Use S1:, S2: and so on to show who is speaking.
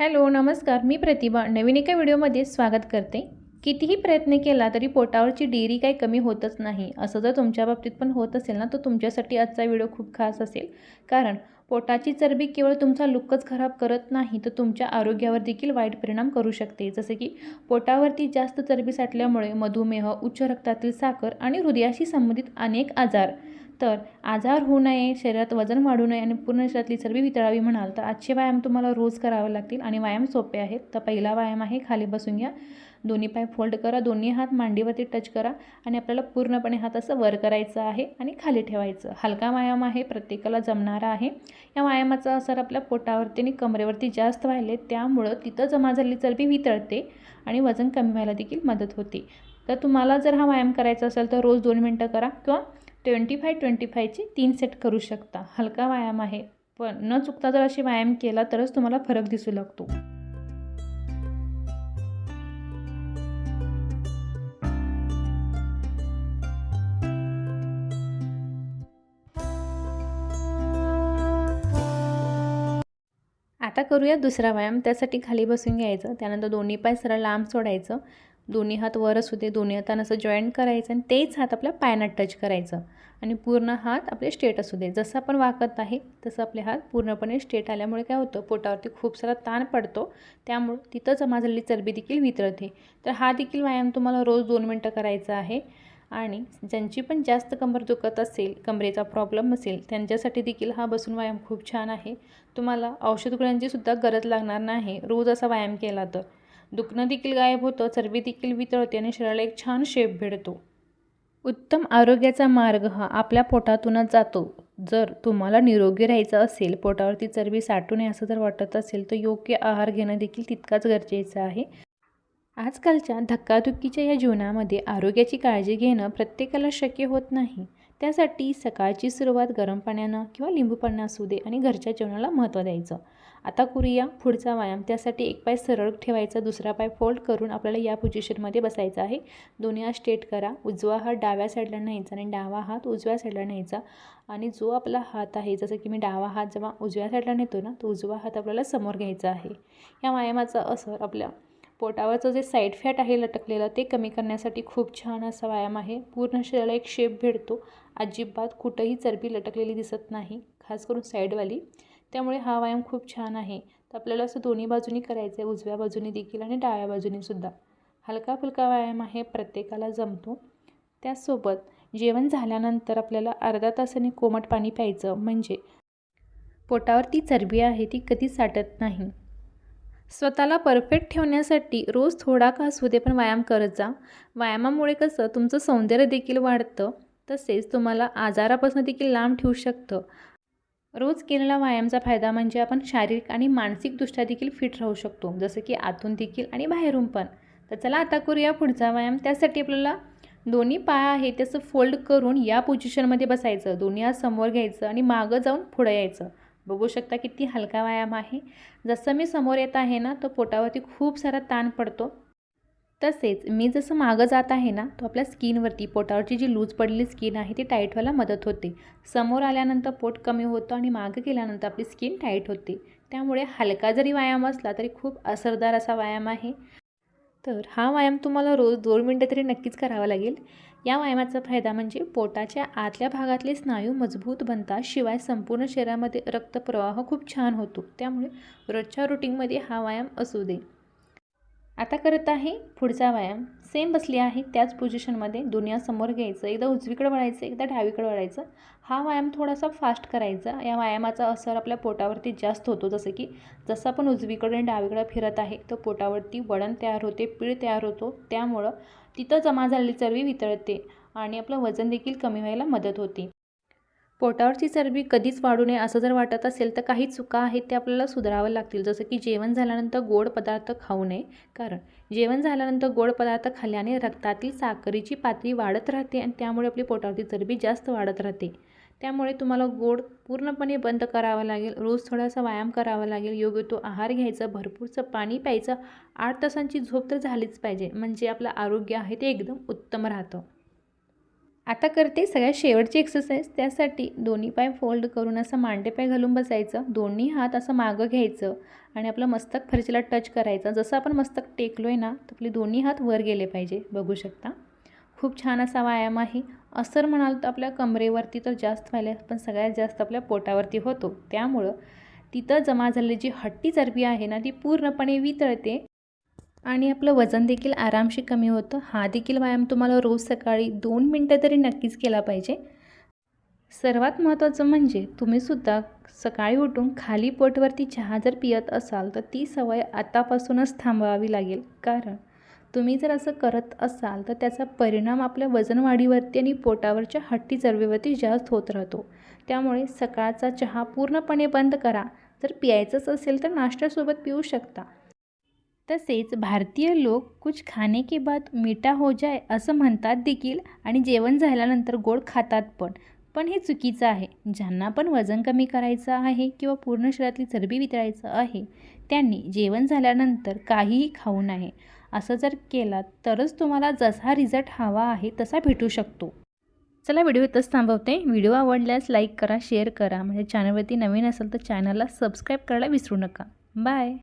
S1: Hello नमस्कार. मी प्रतिभा. नवीन एका व्हिडिओमध्ये स्वागत करते. कितीही प्रयत्न केला तरी पोटावरची डेअरी काही कमी होतच नाही. असं जर तुमच्या बाबतीत पण होत असेल ना तर तुमच्यासाठी आजचा व्हिडिओ खूप खास असेल. कारण पोटाची चरबी केवळ तुमचा लुकच खराब करत नाही तर तुमच्या आरोग्यावर देखील वाईट परिणाम करू शकते. जसे की पोटावरती जास्त चरबी साठल्यामुळे मधुमेह उच्च रक्तातील साखर आणि हृदयाशी संबंधित अनेक आजार. तर आजार होऊ नये शरीरात वजन वाढू नये आणि पूर्ण शरीरातली चरबी वितळावी म्हणाल तर आजचे व्यायाम तुम्हाला रोज करावे लागतील आणि व्यायाम सोपे आहेत. तर पहिला व्यायाम आहे खाली बसून घ्या. दोन्ही पाय फोल्ड करा दोन्ही हात मांडीवरती टच करा आणि आपल्याला पूर्णपणे हात असं वर करायचं आहे आणि खाली ठेवायचं. हलका व्यायाम आहे प्रत्येकाला जमणारा आहे. या व्यायामाचा असर आपल्या पोटावरती आणि कमरेवरती जास्त व्हायले त्यामुळं तिथं जमा झालेली चरबी वितळते आणि वजन कमी व्हायला देखील मदत होते. तर तुम्हाला जर हा व्यायाम करायचा असेल तर रोज दोन मिनटं करा किंवा ट्वेंटी फाय ट्वेंटी फायचे तीन सेट करू शकता. हलका व्यायाम आहे. पण न चुकता जर अशी व्यायाम केला तरच तुम्हाला फरक दिसू लागतो. आता करूया दुसरा व्यायाम. त्यासाठी खाली बसून घ्यायचं. त्यानंतर दोन्ही पाय सरळ लांब सोडायचं. दोन्ही हात वर असू दे. दोन्ही हातानं असं जॉईंट करायचं आणि तेच हात आपल्या पायांना टच करायचं. आणि पूर्ण हात आपले स्ट्रेट असू दे. जसं आपण वाकत आहे तसं आपले हात पूर्णपणे स्ट्रेट आल्यामुळे काय होतं? पोटावरती खूप सारा ताण पडतो. त्यामुळं तिथं जमा झालेली चरबी देखील वितळते. तर हा देखील व्यायाम तुम्हाला रोज दोन मिनटं करायचा आहे. आणि ज्यांची पण जास्त कंबर दुखत असेल कमरेचा प्रॉब्लेम असेल त्यांच्यासाठी देखील हा बसून व्यायाम खूप छान आहे. तुम्हाला औषध सुद्धा गरज लागणार नाही. रोज असा व्यायाम केला तर. दुखणं देखील गायब होतं चरबी देखील वितळते आणि शरीराला एक छान शेप भेटतो. उत्तम आरोग्याचा मार्ग हा आपल्या पोटातूनच जातो. जर तुम्हाला निरोगी राहायचं असेल पोटावरती चरबी साठू नये असं जर वाटत असेल तर योग्य आहार घेणं देखील तितकाच गरजेचं आहे. आजकालच्या धक्काधुक्कीच्या या जीवनामध्ये आरोग्याची काळजी घेणं प्रत्येकाला शक्य होत नाही. त्यासाठी सकाळची सुरुवात गरम पाण्यानं किंवा लिंबू पाण्यानं असू दे आणि घरच्या जेवणाला महत्त्व द्यायचं. आता करूया पुढचा व्यायाम. त्यासाठी एक पाय सरळ ठेवायचा दुसरा पाय फोल्ड करून आपल्याला या पोझिशनमध्ये बसायचं आहे. दोन्ही हात स्ट्रेट करा. उजवा हात डाव्या साईडला न्यायचा आणि डावा हात उजव्या साईडला न्यायचा. आणि जो आपला हात आहे जसं की मी डावा हात जेव्हा उजव्या साईडला नेतो ना तो उजवा हात आपल्याला समोर घ्यायचा आहे. या व्यायामाचा असर आपल्या पोटावरचं जे साईड फॅट आहे लटकलेलं ते कमी करण्यासाठी खूप छान असा व्यायाम आहे. पूर्ण शरीराला एक शेप भेटतो. अजिबात कुठंही चरबी लटकलेली दिसत नाही खास करून साईडवाली त्यामुळे हा व्यायाम खूप छान आहे. तर आपल्याला असं दोन्ही बाजूनी करायचं आहे उजव्या बाजूने देखील आणि डाव्या बाजूनीसुद्धा हलका फुलका व्यायाम आहे प्रत्येकाला जमतो. त्याचसोबत जेवण झाल्यानंतर आपल्याला अर्धा तासाने कोमट पाणी प्यायचं म्हणजे पोटावरती चरबी आहे ती कधीच साठत नाही. स्वतःला परफेक्ट ठेवण्यासाठी रोज थोडा का असू दे पण व्यायाम करत जा. व्यायामामुळे कसं तुमचं सौंदर्य देखील वाढतं तसेच तुम्हाला आजारापासून देखील लांब ठेवू शकतं. रोज केलेला व्यायामचा फायदा म्हणजे आपण शारीरिक आणि मानसिकदृष्ट्या देखील फिट राहू शकतो जसं की आतून देखील आणि बाहेरून पण. तर चला आता करूया पुढचा व्यायाम. त्यासाठी आपल्याला दोन्ही पाय आहे त्याचं फोल्ड करून या पोझिशनमध्ये बसायचं. दोन्ही हात समोर घ्यायचं आणि मागं जाऊन पुढं यायचं. बघू शकता किती हलका व्यायाम आहे. जसं मी समोर येत आहे ना तो पोटावरती खूप सारा ताण पडतो. तसेच मी जसं मागं जात आहे ना तो आपल्या स्किनवरती पोटावरची जी लूज पडलेली स्किन आहे ती टाईट व्हायला मदत होते. समोर आल्यानंतर पोट कमी होतं आणि मागं गेल्यानंतर आपली स्किन टाईट होते. त्यामुळे हलका जरी व्यायाम असला तरी खूप असरदार असा व्यायाम आहे. तर हा व्यायाम तुम्हाला रोज दोन मिनटं तरी नक्कीच करावा लागेल. या व्यायामाचा फायदा म्हणजे पोटाच्या आतल्या भागातले स्नायू मजबूत बनतात. शिवाय संपूर्ण शरीरामध्ये रक्तप्रवाह खूप छान होतो. त्यामुळे रोजच्या रुटीनमध्ये हा व्यायाम असू दे. आता करत आहे पुढचा व्यायाम. सेम बसली आहे त्याच पोझिशनमध्ये दुनिया समोर घ्यायचं एकदा उजवीकडे वळायचं एकदा डावीकडे वळायचं. हा व्यायाम थोडासा फास्ट करायचा. या व्यायामाचा असर आपल्या पोटावरती जास्त होतो. जसं की जसं आपण उजवीकडे आणि डावीकडे फिरत आहे तर पोटावरती वळण तयार होते पीळ तयार होतो. त्यामुळं तिथं जमा झालेली चरबी वितळते आणि आपलं वजन देखील कमी व्हायला मदत होते. पोटावरची चरबी कधीच वाढू नये असं जर वाटत असेल तर काही चुका आहेत ते आपल्याला सुधारावं लागतील. जसं की जेवण झाल्यानंतर गोड पदार्थ खाऊ नये. कारण जेवण झाल्यानंतर गोड पदार्थ खाल्ल्याने रक्तातील साखरेची पातळी वाढत राहते आणि त्यामुळे आपली पोटावरची चरबी जास्त वाढत राहते. त्यामुळे तुम्हाला गोड पूर्णपणे बंद करावं लागेल. रोज थोडासा व्यायाम करावा लागेल. योग्य तो आहार घ्यायचा भरपूरचं पाणी प्यायचं. आठ तासांची झोप तर झालीच पाहिजे. म्हणजे आपलं आरोग्य आहे ते एकदम उत्तम राहतं. आता करते सगळ्यात शेवटची एक्सरसाइज त्यासाठी दोन्ही पाय फोल्ड करून असं मांडे पाय घालून बसायचं. दोन्ही हात असं मागं घ्यायचं आणि आपलं मस्तक फरशीला टच करायचं. जसं आपण मस्तक टेकलो आहे ना तर आपले दोन्ही हात वर गेले पाहिजे. बघू शकता. खूप छान असा व्यायाम आहे. असर म्हणाल तर आपल्या कमरेवरती तर जास्त व्हायला पण सगळ्यात जास्त आपल्या पोटावरती होतो. त्यामुळं तिथं जमा झालेली जी हट्टी चरबी आहे ना ती पूर्णपणे वितळते. आणि आपलं वजन देखील आरामशी कमी होतं. हा देखील व्यायाम तुम्हाला रोज सकाळी दोन मिनटं तरी नक्कीच केला पाहिजे. सर्वात महत्त्वाचं म्हणजे तुम्हीसुद्धा सकाळी उठून खाली पोटवरती चहा जर पियत असाल तर ती सवय आतापासूनच थांबवावी लागेल. कारण तुम्ही जर असं करत असाल तर त्याचा परिणाम आपल्या वजन वाढीवरती आणि पोटावरच्या हट्टी चरबीवरती जास्त होत राहतो. त्यामुळे सकाळचा चहा पूर्णपणे बंद करा. जर प्यायचंच असेल तर नाश्त्यासोबत पिऊ शकता. तसेच भारतीय लोक कुछ खाने के बाद मीठा हो जाय असं म्हणतात देखील आणि जेवण झाल्यानंतर गोड खातात पण. पण हे चुकीचं आहे. ज्यांना पण वजन कमी करायचं आहे किंवा पूर्ण शरीरातली चरबी वितळायचं आहे त्यांनी जेवण झाल्यानंतर काहीही खाऊ नये. असं जर केलात तरच तुम्हाला जसा रिझल्ट हवा आहे तसा भेटू शकतो. चला व्हिडिओ इथंच थांबवते. व्हिडिओ आवडल्यास लाईक करा शेअर करा. म्हणजे चॅनलवरती नवीन असेल तर चॅनलला सबस्क्राईब करायला विसरू नका. बाय